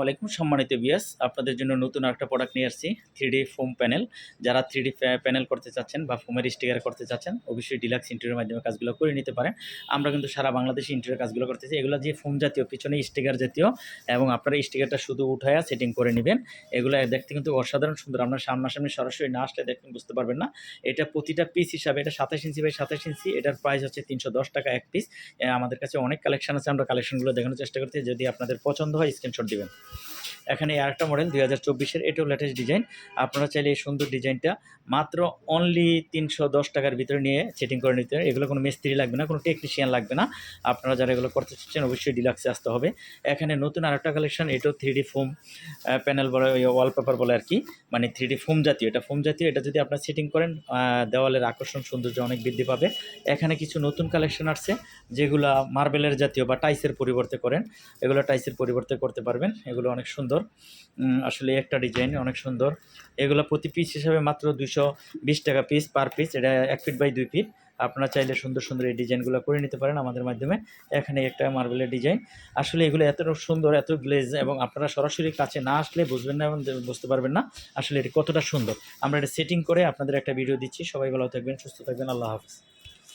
ওয়ালাইকুম সম্মানিত বিয়াস আপনাদের জন্য নতুন একটা প্রোডাক্ট নিয়ে আসছি থ্রি ফোম প্যানেল যারা থ্রি প্যানেল করতে চাচ্ছেন বা ফোমের স্টিকার করতে চাচ্ছেন, অবশ্যই ডিলাক্স ইন্টারিয়ার মাধ্যমে কাজগুলো করে নিতে পারেন। আমরা কিন্তু সারা বাংলাদেশে ইন্টারিয়ার কাজগুলো করতেছি। এগুলো যে ফোম জাতীয়, পিছনে স্টিকার জাতীয়, এবং আপনারা স্টিকারটা শুধু উঠায়া সেটিং করে নেবেন। এগুলো দেখতে কিন্তু অসাধারণ সুন্দর। আপনার সামনাসামনি সরাসরি না আসলে দেখতে বুঝতে পারবেন না। এটা প্রতিটা পিস হিসাবে, এটা সাতাশ ইঞ্চি বাই সাতাশ ইঞ্চি, এটার প্রাইস হচ্ছে তিনশো দশ টাকা এক পিস আমাদের কাছে অনেক কালেকশন আছে। আমরা কালেকশনগুলো দেখানোর চেষ্টা করছি যদি আপনাদের পছন্দ হয় স্ক্রিনশট দিবেন। এখানে আর একটা মডেল দুই হাজার চব্বিশের, এটাও লেটেস্ট ডিজাইন আপনারা চাইলে এই সুন্দর ডিজাইনটা মাত্র অনলি তিনশো দশ টাকার ভিতরে নিয়ে সেটিং করে নিতে পারেন। এগুলো কোনো মিস্ত্রি লাগবে না, কোনো টেকনিশিয়ান লাগবে না। আপনারা যারা এগুলো করতে চাচ্ছেন, অবশ্যই ডিলাক্সে আসতে হবে। এখানে নতুন আর একটা কালেকশন এটাও থ্রি ডি ফোম প্যানেল বলে, ওই ওয়ালপেপার বলে আর কি। মানে থ্রি ডি ফোম জাতীয়, এটা ফোম জাতীয়, এটা যদি আপনারা সেটিং করেন দেওয়ালের আকর্ষণ, সৌন্দর্য অনেক বৃদ্ধি পাবে। এখানে কিছু নতুন কালেকশন আসছে, যেগুলো মার্বেলের জাতীয় বা টাইসের পরিবর্তে করেন। এগুলো টাইসের পরিবর্তে করতে পারবেন, এগুলো অনেক সুন্দর। উম, আসলে একটা ডিজাইন অনেক সুন্দর। এগুলো প্রতি পিস হিসাবে মাত্র দুশো বিশ টাকা পিস পার পিস এটা এক ফিট বাই দুই ফিট আপনারা চাইলে সুন্দর সুন্দর এই ডিজাইনগুলো করে নিতে পারেন আমাদের মাধ্যমে। এখানে একটা মার্বেলের ডিজাইন আসলে এগুলো এত সুন্দর এত গ্লেজ এবং আপনারা সরাসরি কাছে না আসলে বুঝবেন না এবং বুঝতে পারবেন না আসলে এটি কতটা সুন্দর। আমরা এটা সেটিং করে আপনাদের একটা ভিডিও দিচ্ছি। সবাই ভালো থাকবেন সুস্থ থাকবেন। আল্লাহ হাফিজ।